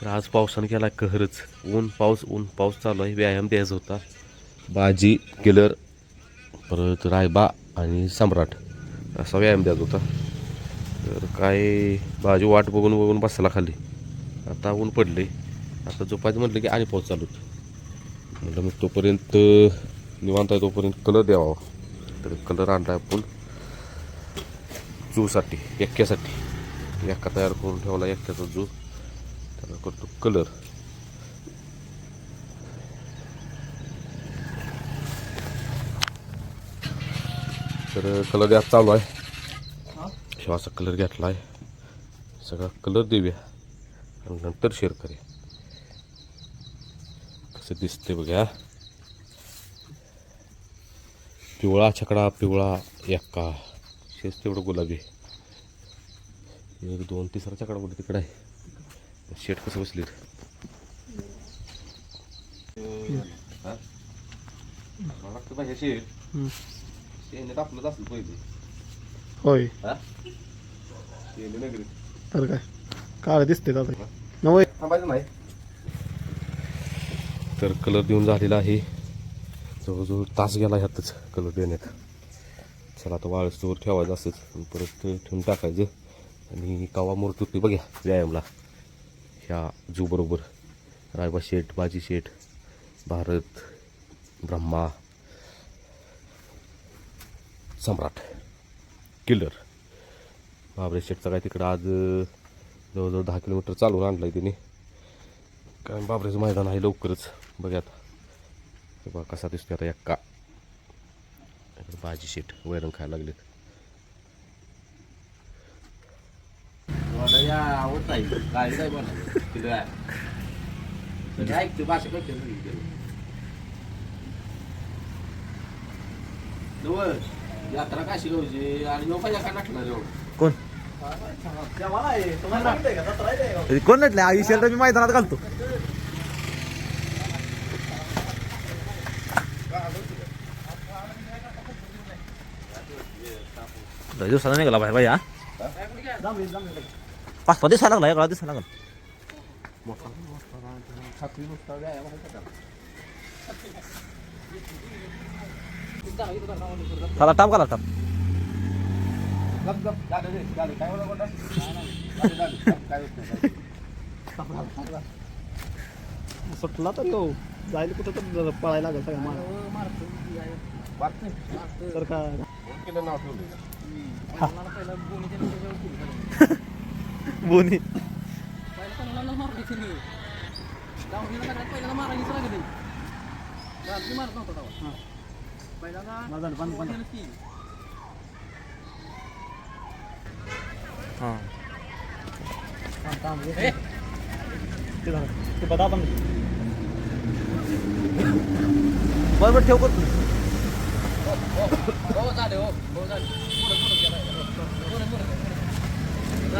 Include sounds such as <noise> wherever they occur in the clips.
तर आज पावसानं केला कहरच. ऊन पाऊस ऊन पाऊस चालू आहे. व्यायाम द्यायचा होता. बाजी किलर परत रायबा आणि सम्राट असा व्यायाम द्यायचा होता. तर काय बाजी वाट बघून बघून बसायला खाली. आता ऊन पडले आता झोपायचं म्हटलं की आणि पाऊस चालू म्हटलं मग तोपर्यंत निवांत आहे तोपर्यंत कलर द्यावा. तर कलर आणला आपण. जूसाठी एक्क्यासाठी. एक्का तयार करून ठेवला एक्क्याचा जू. त्याला करतो. कलर तर कलर द्या चालू आहे. शिवाचा कलर घेतला आहे. सगळा कलर देऊया. आणि नंतर शेअर करूया. कसं दिसते बघा. पिवळा छकडा पिवळा एक्का. शेच तेवढं गुलाबी. एक दोन तिसरा छकडा कुठे तिकडे आहे? शेट कसं बसली होय. हा? तर काय? काळ दिसते दादा नवय नाही. तर कलर देऊन झालेला आहे. जवळजवळ तास गेला ह्यातच कलर देण्यात. चला आता वाळस्तोवर ठेवायचं असंच. परत ठेवून टाकायचं. आणि कवा मूर्ती होती बघ्या व्यायामला. ह्या जूबरोबर रायबा शेठ बाजी शेठ भारत ब्रह्मा सम्राट किल्लर बाबरे शेठचा काय तिकडं आज जवळजवळ दहा किलोमीटर चालून आणलं आहे तिने कारण बाबरेचं मैदान आहे लवकरच. बघ्यात. बा बघा कसा दिसतोय आता एक्का का बाजी शेठ वैरण खायला लागलेत. या आवडत नाही काय काय बनवलं तिला ऐकते भाषा कळते नवं यात्रा काशी गावची आणि लोकांच्या काय टाकणार एवढं? कोण? कोण नटले आयुष्याला मी मैदानात घालतो. दिवसाला निघाला बाहेर बाई हा? पाच पाच दिवसाला लागला एका दिवसाला लागला चला टाप घाला टाप सुटला तर यो जायला कुठं तर पळायला लागेल सगळं मला वाटतं तर काय फोन केलं नाव ठेवलं बोनी हां ते झालं. ते बदा पण बरं बरं ठेव करतो हो झाले हो हो झाले पुढं, पुढं गेलं.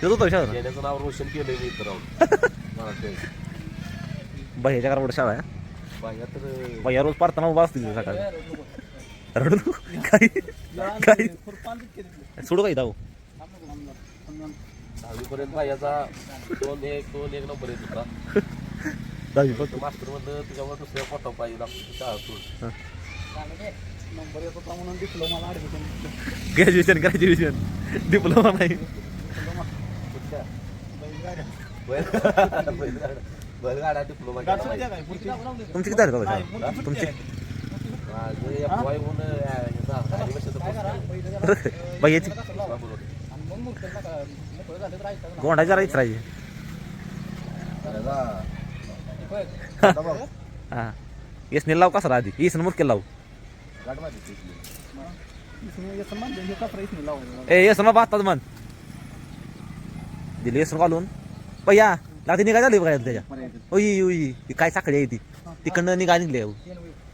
काय होते तो शाळा. ते- हा, ती. हा तो येण्याचं नाव रोशन केलंय मी इथं राहून <laughs> मराठी शाळेत. भैयाच्या घरापुढे शाळा आहे बाह्या तर भैया रोज पारताना उभा असते तिथे सकाळी रडू नको. काही काही. सोडू काही धाव. दहावीपर्यंत बाह्याचा दोन एक दोन एक नंबर येत होता दहावी फक्त फक्त मास्टर म्हणलं तुझ्यावर दुसऱ्या फोटो पाहिजे लागतो शाळा सोड नंबर येत होता म्हणून दिसलो मला ऍडमिशन ग्रॅज्युएशन ग्रॅज्युएशन डिप्लोमा नाही कुठल्या? बैलगाड्या बैल- बैलगाडा. बैलगाडा डिप्लोमा पुढची. तुमची किती तुमची? माझे. बाई याची जरा इचरायची त्याला- हा. येसने लाव कसा आधी? येसन मुरकेल लाव. हे. ए येसन बाबा आत्ताच मन दिली येसन घालून. भैया लागते निघाय झाली बघायला त्याच्या. ओई ओई ती काय साखळी आहे ती. तिकडनं निघा निघले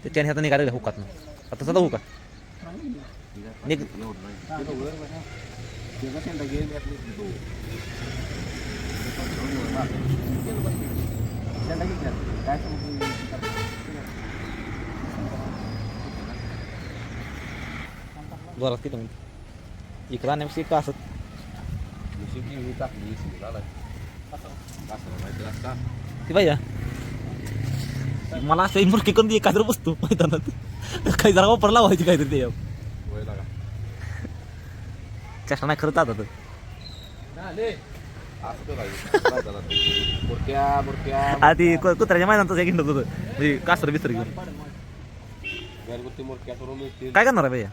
त्याच्याने आता निघाले हुकात आता सदा हुका. निघ. सांगू? जोरात किती इकडं आणण्यापेक्षा का असत ती भैया मला असं मुरकी करून काहीतरी बसतो मैदानात. काही जरा वापर लावायची काहीतरी ते. चष्टा नाही खरंच आता आधी कुत्र्याच्या मैदानात एक हिंडत होतं. म्हणजे कासर बिस्तर घेऊन. काय करणार आहे भैया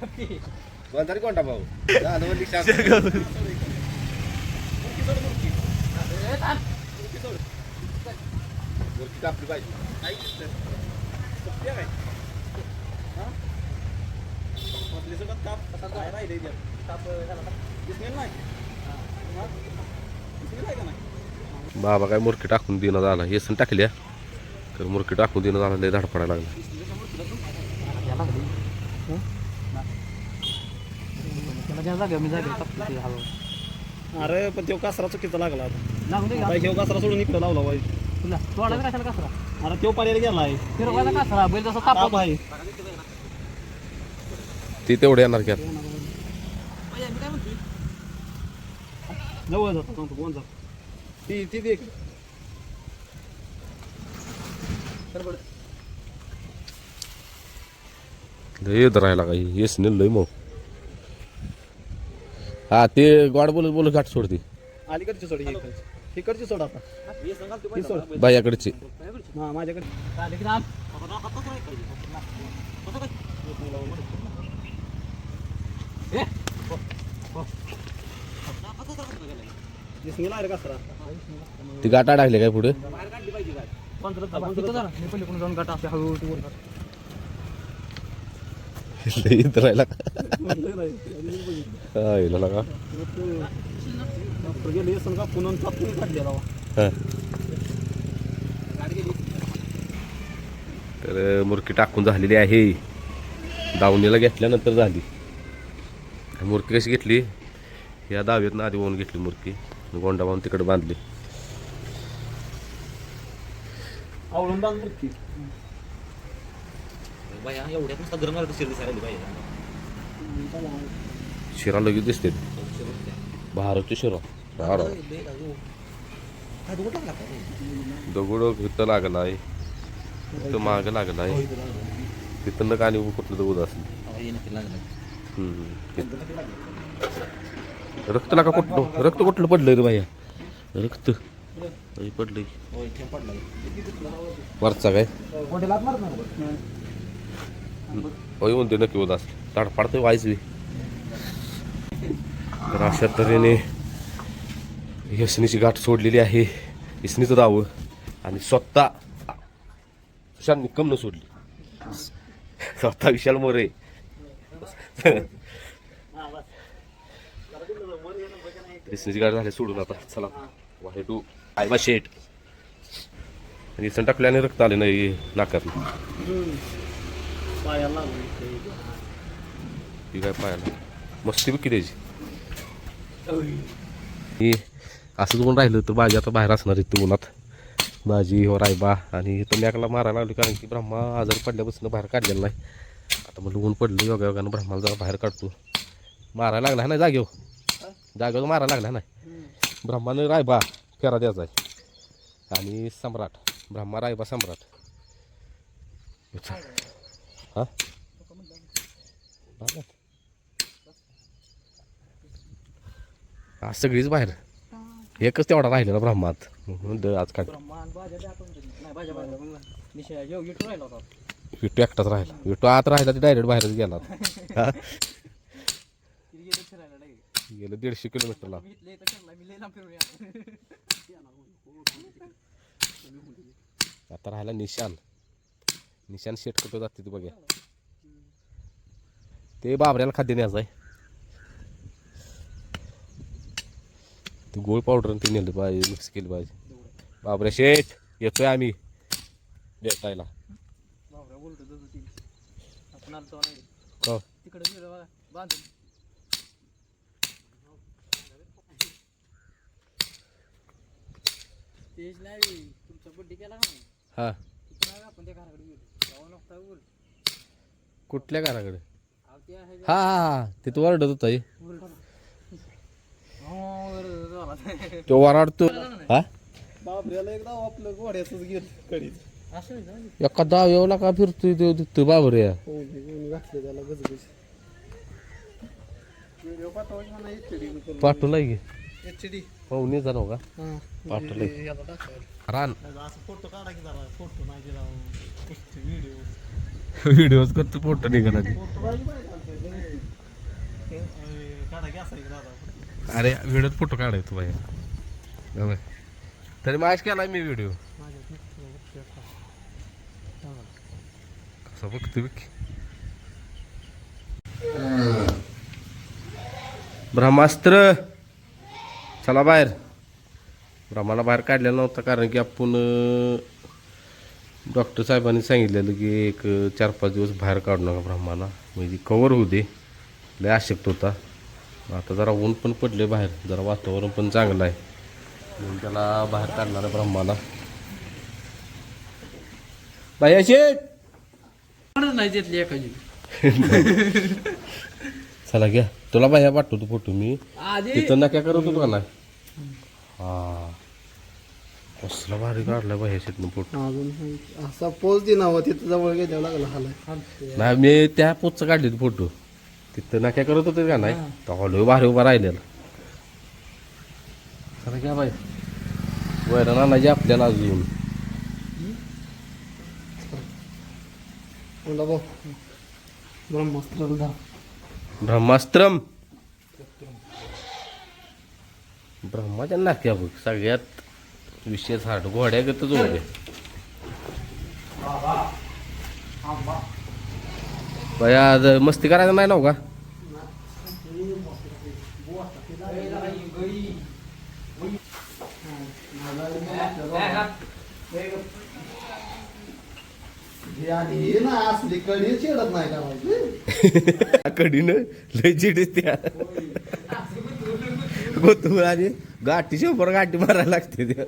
<laughs> हो, हो. वस्ती करतो बंधारी पाहिजे. बाबा काय मुरकी टाकून देणं झाला. येसन टाकल्या तर मुरकी टाकून देणं झाला लय धाड पडायला लागला. अरे पण तो कासरा चुकीचा लागला आता. ह्यो कासरा सोडून इकडे लावला पाहिजे अरे तो पर्याय गेलाय ताप आहे. ती तेवढं येणार की आता. जवळ जातो सांगतो कोण जातो? ती ती देख लय धरायला काही. येस नाही लय मग हा ते गोड बोलत बोलत गाठ सोडते अलीकडची सोड ही इकडची इकडची सोड आता ही सोड बायाकडची हा माझ्याकडे ती गाठा टाकले काय पुढे लय धरायला हा, हिला का? तापून काढलेला हा. तर मुरकी टाकून झालेली आहे. दावणीला घेतल्यानंतर झाली. मुरकी कशी घेतली? या दाव्यातनं आधी होऊन घेतली मुरकी. गोंडा बांधून तिकडे बांधली. आवळून बांध मुक्की भैया एवढ्यात नुसता गरम झाला शिर दिसायला पाहिजे शिरा लगेच दिसते. भारतची शिरा. भार. दगड इथं लागला आहे. इथं माग लागला आहे. तिथं नका आणि कुठलं दगड असेल. हम्म. रक्त नका कुठलं रक्त कुठलं पडलंय रे बाया? रक्त. पडलंय. वरचा काय? होय म्हणते नक्की होत असं ताड पाडतोय वाईच बी तर अशा तऱ्हेने यसनीची गाठ सोडलेली आहे. इसनीचं दावं. आणि स्वतः सुशांत निकम न सोडली. स्वतः विशाल मोरे. इसनीची गाठ झाली सोडून आता चला. वाहे टू आयबा शेट आणि इसण टाकल्याने रक्त आले नाही नाकात पायाला लागलं ती काय पायाला? मस्ती बी द्यायची ही असंच कोण राहिलं तर भाजी आता बाहेर असणार इथं उन्हात. भाजी हो रायबा आणि इथं मॅकला मारायला लागली कारण की ब्रह्मा आजारी पडल्यापासून बाहेर काढलेला नाही. आता म्हणलं ऊन पडलं योगा योगानं ब्रह्माला जरा बाहेर काढतो. मारायला लागला ना जागेवर. जागेवर मारायला लागला नाही. ब्रह्मानं रायबा फेरा द्यायचा आहे. आणि सम्राट. ब्रह्मा रायबा सम्राट. हा? आज सगळीच बाहेर. एकच तेवढा राहिलं राहिलेला ब्रह्मात. आज काढ विटू एकटाच राहिला. विटू आत राहिला ते डायरेक्ट बाहेरच गेला गेलं दीडशे किलोमीटरला. आता राहिला निशान. निशान शेट कुठं जाते ते बघा ते बाबऱ्याला खाद्य न्यायचं आहे ते गोळ पावडर ते नेलं पाहिजे मिक्स केलं पाहिजे. बाबऱ्या शेठ येतोय आम्ही. भेटायला. हो. नाही तुमचा बड्डे केला? हा. आपण त्या घराकडे गेलो? कुठल्या घराकडे? हा हा हा. ते तू ओरडत होता हे. तो ओरडतो. हा? बापऱ्याला एकदा आपलं घोड्याच गेलं कडीत असं का फिरतोय तो? तिथं बाबऱ्या घातले त्याला गजबज व्हिडिओ पाठवायची म्हणा पाठवलाय की. एच डी पाहुणे जाणव का पाठवलंय. याला टाकायला. रान. असं फोटो काढा की जरा फोटो नाही केला व्हिडिओ व्हिडिओज करतो फोटो निघाला ते. फोटो काढा की असा एक दादा. अरे व्हिडिओत फोटो काढायचो बाया तरी माझ केला मी व्हिडिओ कसा बघतो बघ ब्रह्मास्त्र. चला बाहेर. ब्रह्माला बाहेर काढलेला नव्हता कारण की आपण डॉक्टर साहेबांनी सांगितलेलं की एक चार पाच दिवस बाहेर काढू नका ब्रह्माला. म्हणजे कवर होऊ दे. लय आशक्त होता. आता जरा ऊन पण पडले बाहेर. जरा वातावरण पण चांगलं आहे. म्हणून त्याला बाहेर काढणार आहे ब्रह्माला. बाई शेठ नाही देतली एखादी. <laughs> चला घ्या. तुला बाह्या पाठवतो फोटो मी. तिथं नक्या करत होतो का नाही? हा. कसला भारी काढला बाह्या शेटनं फोटो. अजून असा पोच दे नाव तिथं जवळ गेल्यावर लागला हालाय. नाही मी त्या पोचचा काढले फोटो. तिथं नक्या करत होते का नाही? तर लय भारी उभा राहिलेला. चला घ्या बाई. वैरण आणायची आपल्याला अजून. बोला भाऊ. ब्रह्मास्त्र ब्रह्मास्त्रम. ब्रह्माच्या नाक्या बघ सगळ्यात विशेष हाट घोड्या गतच होते बया आज मस्ती करायचं नाही ना का? हे ना असली कडी चिडत नाही का माहिती? <laughs> कडीनं लय चिडीस त्या. गोतू आणि गाठी शंभर गाठी मारायला लागते त्या.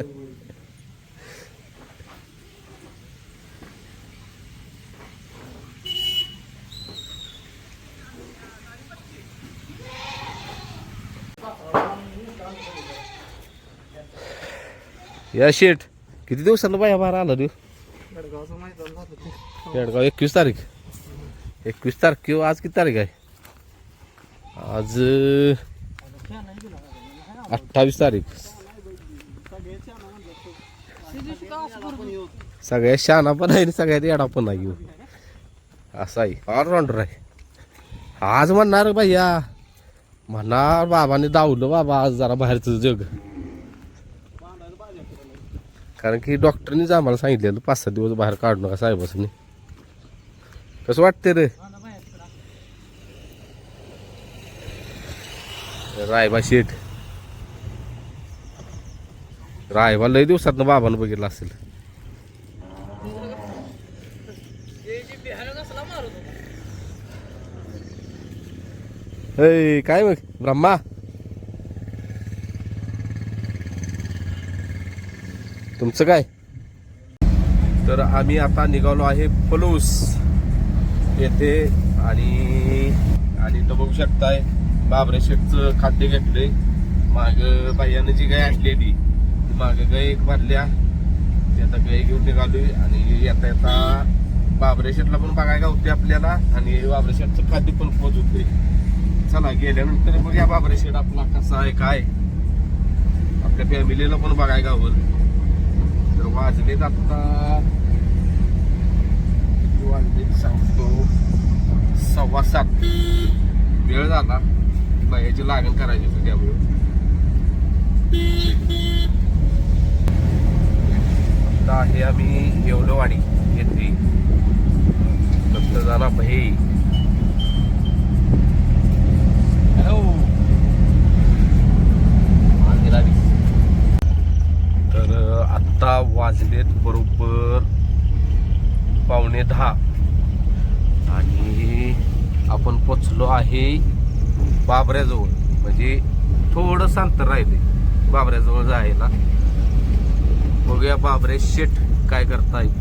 या शेठ किती दिवसानं बाया बाहेर आला तू. हो. पेडगाव एकवीस तारीख. एकवीस तारीख किंवा आज किती तारीख आहे? आज अठ्ठावीस तारीख. सगळ्यात शहाणा पण आहे आणि सगळ्यात येडा पण आहे ह्यो. असा आहे. ऑलराऊंडर आहे. आज म्हणणार भैया. म्हणणार बाबाने दावलं बाबा आज जरा बाहेरचं जग. कारण की डॉक्टरनीच आम्हाला सांगितलेलं पाच सहा दिवस बाहेर काढू नका साहेबासनी. कसं वाटते रे? रायबा शेठ. रायबा लय दिवसात बाबानं बघितलं असेल. काय मग ब्रह्मा. तुमचं काय? तर आम्ही आता निघालो आहे पलूस येते आणि आणि तो बघू शकताय. बाबरे शेठचं खाद्य घेतलंय. माग भैयानं जी गाय आणलेली ती माग गाय एक भरल्या. ती आता गाय घेऊन निघालोय आणि येता येता बाबरे शेटला पण बघायला गावते आपल्याला आणि बाबरे शेटचं खाद्य पण पोहोचवते चला गेल्यानंतर बघूया बाबरे शेट आपला कसा आहे काय आपल्या फॅमिलीला पण बघायला गावल तर वाजलेत आता वाजले सांगतो. सव्वा सात. वेळ झाला. याची लागण करायची होती त्यामुळे. आहे आम्ही येवलवाडी येथे. दत्त जाणार भाई. तर आत्ता वाजलेत बरोबर पावणे दहा. आपण पोचलो आहे बाबऱ्याजवळ. म्हणजे थोडं अंतर राहिले बाबऱ्याजवळ जायला. बघूया बाबरे शेठ काय करतायत.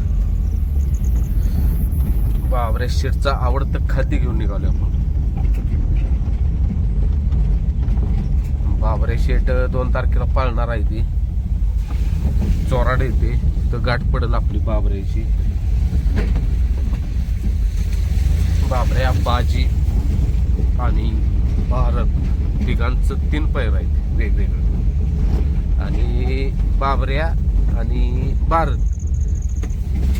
बाबरे शेठचा आवडतं खाद्य घेऊन निघालो आपण. बाबरे शेठ दोन तारखेला पाळणार आहे ती. चोराड येते तर गाठ पडेल आपली बाबऱ्याची. बाबऱ्या बाजी आणि भारत तिघांचं तीन पैर आहेत वेगवेगळं. आणि बाबऱ्या आणि भारत.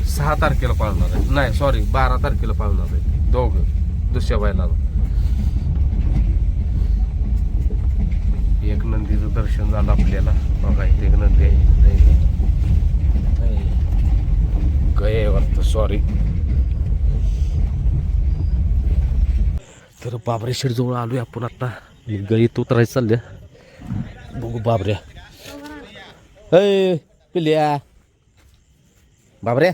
सहा तारखेला पाळणार आहे नाही सॉरी बारा तारखेला पाळणार आहे दोघं दुसऱ्या बैलाला. एक नंदीचं दर्शन झालं आपल्याला. बघा इथे एक नंदी आहे. नाही, नाही. वाटतं सॉरी तर बाबरे शेड जवळ आलोय आपण आता. गळीत उतरायचं चालल्या. बघू बाबऱ्या अय पिल्या. बाबऱ्या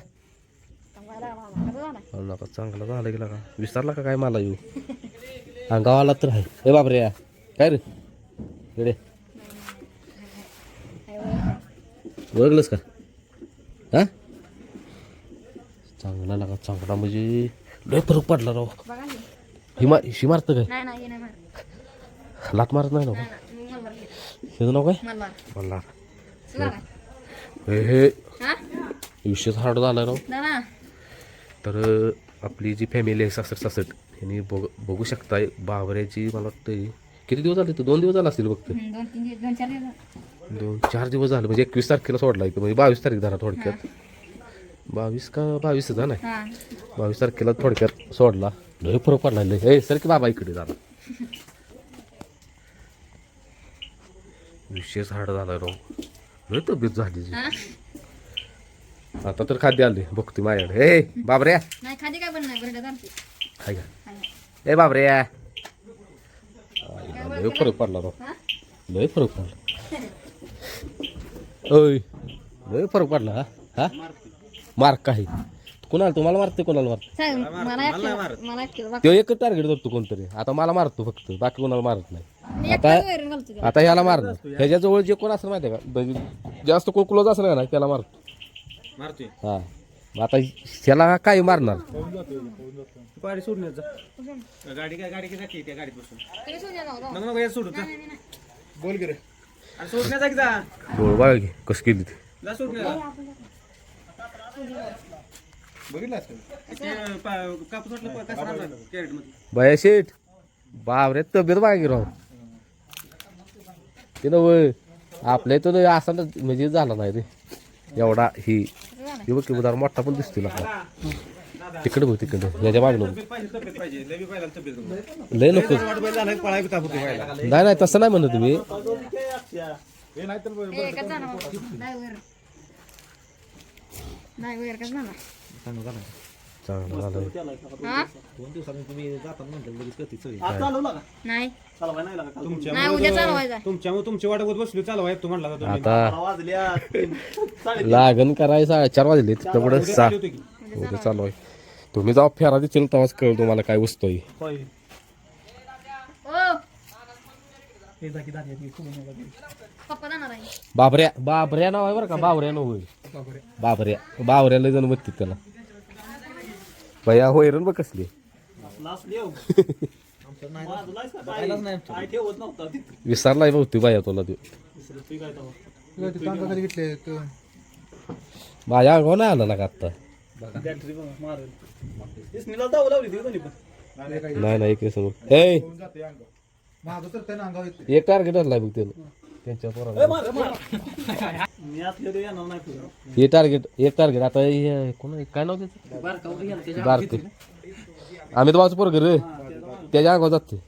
अहो, नका चांगला झाला गेला का विसरला का काय मला येऊ? गावाला तर आहे. ए बाबऱ्या काय रे? इकडे. ओळखलंस का? हा? चांगला लागा चांगला म्हणजे. लय फरक पडला राव. हिमा शी मारतं काय? नाही नाही हे नाही मारत. लात मारत नाही ना नाही, नाही, मी मलबार घेते. त्याचं नाव काय? मलबार. मल्हार काय? हे हे हा? विषयच हार्ड झाला राव दादा, तर आपली जी फॅमिली आहे सासर सासट यांनी बघ बघू शकताय बाबऱ्याची मला वाटतं किती दिवस झाले तर दोन दिवस झाले असतील फक्त हम्म, दोन तीन दिवस दोन चार दिवस दोन चार दिवस झाले म्हणजे एकवीस तारखेला सोडला इथं म्हणजे बावीस तारीख झाला थोडक्यात. बावीस का बावीस झाला नाही हा. बावीस तारखेला थोडक्यात सोडला. लय फरक पडला लय. ए सर की बाबा इकडे झाला विशेष हाड झाला राव. लय तब्येत झाली हा? आता तर खाद्य आले बघते माझ्याकडे ए बाबऱ्या. नाही खाली काय पण नाही बरं चालते हाय का ए बाबऱ्या. लय फरक पडला राव. हा? लय फरक पडला. ओय लय फरक पडला हा? हा? मार्क काही कोणाला तुम्हाला मारते कोणाला मारते सांग मला मला. तो एकच टार्गेट धरतो कोणतरी. आता मला मारतो फक्त बाकी कोणाला मारत नाही. आता वैरण घालतो त्याला. आता ह्याला मारणार. ह्याच्याजवळ जे कोण असेल माहिती आहे का? म्हणजे जास्त कोण क्लोज असलं ना त्याला मारतो. मारतोय. हा. मग आता ह्याला काय मारणार? गाडी सोडण्याचा गाडी काय गाडी काय जाते त्या गाडीत बसून तरी सोडून जाऊ, जाऊ. नको नको यात सोडू नाही, नाही, नाही. बोल गे रे. आणि सोडण्याचा की जा. डोळ बघा की कसं केली ती? जा सोडण्याचा बाया शेठ बाबरे तब्येत की राव. ते ना वय आपल्या इथं असा ना म्हणजे झाला नाही रे. एवढा ही. तसं झालं. हे बघ की उदार मोठा पण दिसतो ना. तिकडे बघ तिकडे. याच्या पाहिजे लय नको. नाही नाही तसं नाही म्हणत तुम्ही. हे नाही एकच झालं? चांगलं झालं हा? आज चालवला का नाही. चालवाय नाही लागा तुमच्या नाही उद्या चालवायचा तुमच्या तुमची वाट बघत बसलो चालवाय तू म्हणला तुम्ही. आता वाजल्या. लागण करायचा चार वाजले सहा उद्या चालू आहे. तुम्ही जाऊ फेरा दिसेल तेव्हाच कळेल तुम्हाला काय वस्तू आहे होय ओ हे जा की दादी, ती खूप मोठा आहे. पप्पा जाणार आहे. बाबऱ्या बाबऱ्या नाव आहे बरं का? बाबऱ्या नाव होईल बाबऱ्या. बाबऱ्याला जण बघतील त्याला. भैया होय बघ कसली. विसरलाय बहुती बाया तुला तू. माझ्या अंगावर नाही आला ना का आत्ता? नाही नाही एक समोर. हे माझं तर त्यानं अंगावर येते एक टार्गेट आणलाय बघ त्यानं. त्यांच्या पोराला. मी असले ते येणार नाही पुढं. हे टार्गेट एक टार्गेट आता हे कोण? काय नाव त्याचं? बारके आम्ही तर वाच पोरग रे त्याच्या अंगावर जाते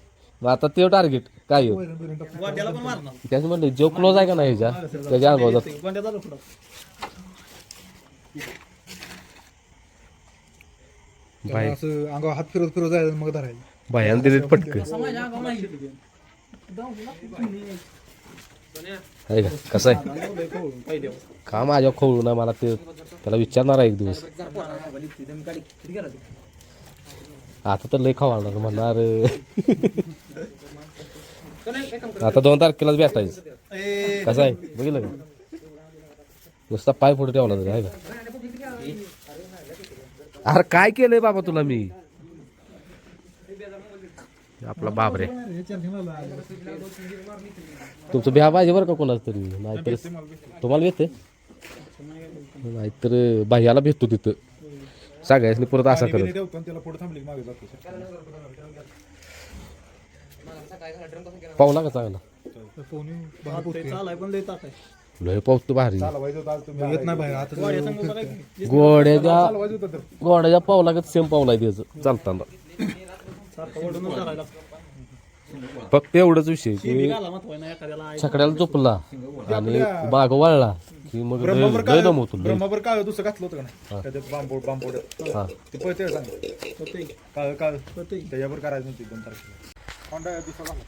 मग आता ते टार्गेट काय आहे? गोंड्याला पण मारणार. त्याचं म्हणलं जो क्लोज आहे का नाही ह्याच्या त्याच्या अंगावर जाते गोंड्या पुढं. असं अंगावर हात फिरत फिरत जायचं मग धरायचं. बायान दिले पटकन. आहे का कसं आहे? का माझ्या खोळू ना मला ते. त्याला विचारणार आहे एक दिवस. आता तर लय खावाणार म्हणणार. आता दोन तारखेलाच भेटायचं. कसं आहे? बघितलं का? नुसता पाय फोटो ठेवला आहे का? अरे काय केलंय बाबा तुला मी? आपला बाबरे. तुमचं बिहा पाहिजे बरं का कोणाच तरी? नाहीतर तुम्हाला भेटते. नाहीतर बाह्याला भेटतो तिथं. सगळ्यासनी परत असा करत. थांबली की चांगला. लय पाऊस भारी. गोड्याच्या गोड्याच्या पावला का सेम पावला आहे त्याचं चालताना. फक्त एवढंच विषय की छकड्याला झोपला आणि बाग वळला की मग ब्रह्मावर लय काय दमवतो. लय ब्रह्मावर काय दुसरं घातलं होतं का नाही? त्याच्यात बांबोड बांबोड हा. ते पळते सांग? होते. काळ काळ. होते. त्याच्यावर करायचं नव्हतं दोन तारखेला? होंडा दिवसा घाला.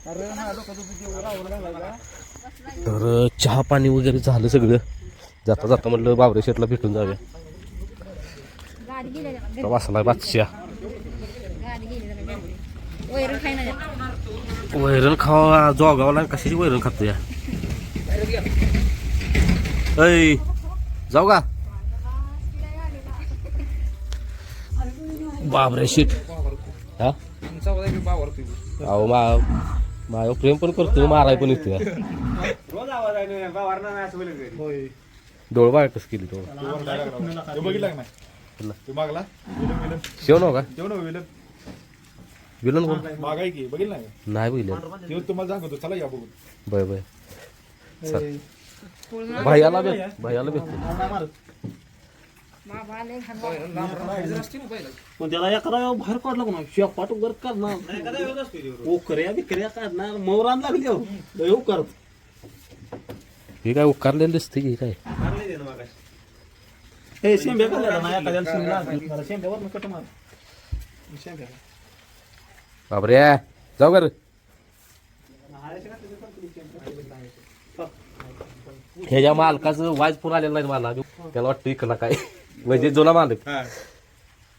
तर चहा पाणी वगैरे झालं सगळं. जाता जाता म्हटलं बाबरे शेटला भेटून जाऊया. गाडी. वासला बादशाह गाडी गेली त्याला घरी. वैरण ना त्याला. वैरण खावा जोगावला कशाची वैरण खातो या ऐ जाऊ का? बाबरे शेट हा? अहो मा माझ्या प्रेम पण करतो माराय पण येतो डोळ बाळ कस केली तो ते बघितलं का नाही? शेव नव का? जेवण विलन विलन कोण? मागाय की बघितलं नाही? नाही बघितलं. ते तुम्हाला सांगतो चला या बघून. बाय बाय चल. भैयाला भेट भैयाला भेटतो. पण त्याला एखादा बाहेर काढला कोणा शेपाट उगर करणार ओकऱ्या बिकऱ्या काढणार. मोरान लागली अहो. लय उकरत हे काय उकारलेलं दिसते की काय? हे शेंब्या काढल्या ना एखाद्याला शिंग लागली. जरा शेंब्यावर कट मार. शेंब्या बाबरे जाऊ का रे ह्याच्या मालकाचं वाईज फोन आलेला नाही मला त्याला वाटतं इकडला काय. म्हणजे जुना मालक.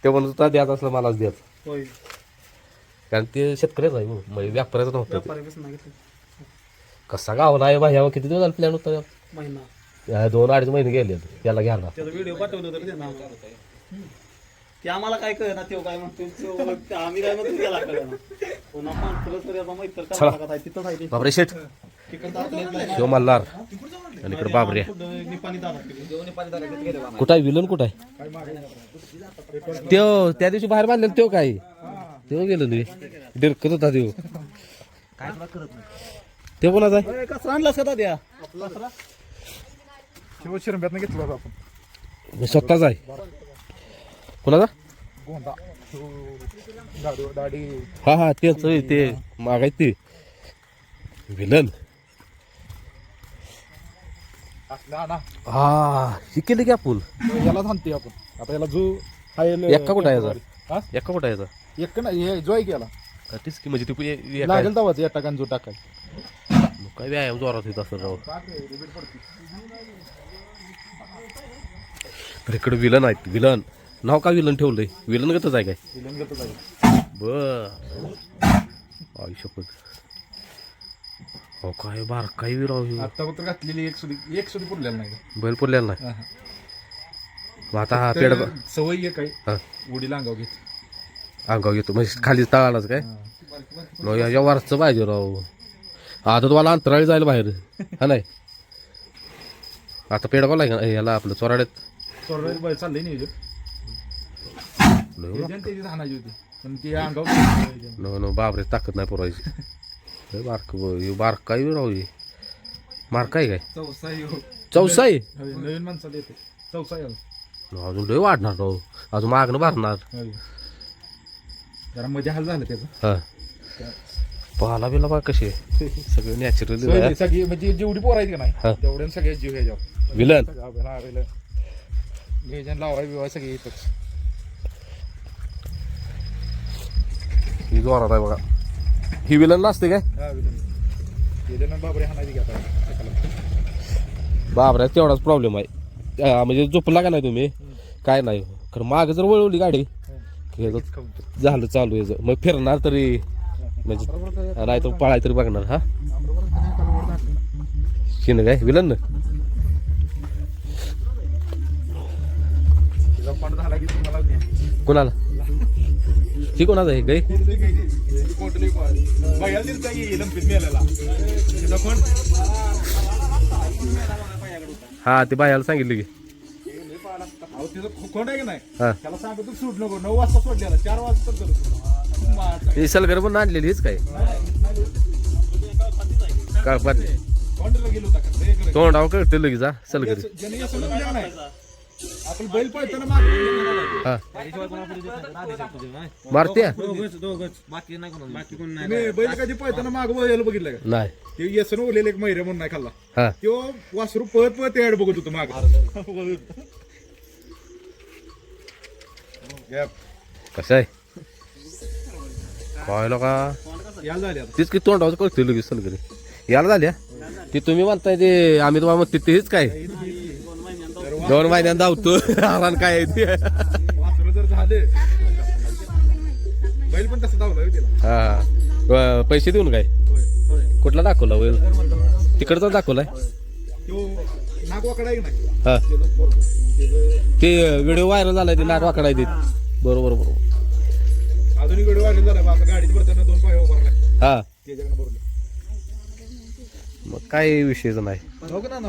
ते म्हणत होता द्यायचं असलं मलाच द्यायचं. होय. कारण ते शेतकऱ्याच आहे हो. म्हणजे व्यापाऱ्याचं नव्हतं ते. कसं नाही घेतलं. कसा गावला आहे भाई? किती दिवस झाला प्लॅन होता? महिना. या दोन अडीच महिने गेले त्याला घ्यायला त्याचा व्हिडिओ पाठवलं ना ते आम्हाला काय कळे ना तो काय म्हणतो त्यो- आम्ही काय म्हणतो त्याला कळे ना पुन्हा माणसं तर याचा मैत्र चला. करायला काय तिथंच आहे ते. बाबरे शेठ. तिकडचं आपल्याला नाही. शिव मल्हार. आणि इकडे बाबरे. पुढं निपाणी. कुठं आहे? विलन कुठं आहे? त्यो त्या दिवशी बाहेर बांधलेला त्यो काय? त्यो गेलो नाही डिरकत होता त्यो. ते कोणाचा आहे? कचरा आणलास का दाद्या? कचरा? शिरंब्यातनं घेतलं होतं आपण. स्वतःच आहे. कोणाचा? हा हा तेच ते मागाय ते. विलन. हा ही केली की आपण? याला थांबते आपण. आता याला जो हा याला- एक्का कुठं आहे याचा? हा? एका कुठं यायचा एक नाही हे जॉय केला तीच की म्हणजे ती लागेल तेव्हाच या टाकान जो टाकाय. काय व्यायाम जोरात होत असं राव. इकडे विलन आहेत विलन. नाव का विलन ठेवलंय? विलन गतच आहे काय? विलन घेतो जाईल बर. आई शपथ. हो काय बार काय विराव. आता फक्त घातलेली एक सुधी एक सुधी पुरलेला नाही. बैल पडलेला नाही. मग आता हा पेड सवय एक आहे. उडीला अंगाव घेत. अंगाव घेतो. म्हणजे खाली तळालाच काय? मग या वरचं पाहिजे राव. आता तुम्हाला अंतराळी जायला बाहेर. हा नाही? आता पेड कोला का? याला आपलं चोराड्यात. बाहेर चाललंय नाही हाणायची होती. पण ती. नो नो बापरे ताकद नाही पुरवायची लय बारक हे बारक काय राव हे? मार्क आहे काय? चौसा येऊ चौसा आहे नवीन माणसाला येते. चौसा येऊ अजून लय वाढणार राव. अजून मागणं भरणार. जरा मध्ये हाल झालं त्याचं. हा. पाला बिला बा कशी आहे. सगळं नॅचरल सगळी म्हणजे जेवढी पोर आहेत का हा. नाही तेवढ्या सगळे जीव ह्याच्यावर विलन. नियोजन लावाय बिवाय सगळे येतच ही जोरात आहे बघा. ही विलन नसते काय? हा बाबरा तेवढाच प्रॉब्लेम आहे. म्हणजे झोपला का नाही तुम्ही? काय नाही. खरं माग जर वळवली गाडी ह्याचं झालं चालू याचं. मग फिरणार तरी म्हणजे नाही तर पळाय तरी बघणार हा? शिन काय? विलन ना. कोणाला? ही कोणाचं आहे गाई? हा ते बायाला सांगितलं की. हा. सलगर पण आणलेली हीच काय? काळपात. तोंडावर कळतं लगेच हा सलगरी आपण बैल पळताना मागे हा? मारते बाकी नाही कोणाला बाकी कोण नाही तुम्ही बैल कधी पळताना माग बैल बघितलं का? नाही. ते येसन ओलेले एक मैरे म्हणून नाही खाल्ला. हा. तो वासरू पळत पळत त्याकडे बघत होतो माग. कसं आहे? काय का? याला झाले आता. तीच की तोंडावर कळते लगेच सलगरी. याला झाल्या ती तुम्ही म्हणताय ते आम्ही तुम्हाला म्हणते तेच काय? दोन महिन्यात धावतो आव्हान काय ते? वासरू जर झाले. बैल पण तसं धावला तिला. हा पैसे देऊन काय? कुठला दाखवला वेळ तिकडचा दाखवलाय? तो आहे हा. व्हिडिओ व्हायरल झालाय ते नाक वाकडाय ते. बरोबर बरोबर. अजूनही गडी वाढले झाला बा आता गाडीत भरताना दोन पाय उभारला. हा. बरोबर. मग काय विषयच नाही. हो का ना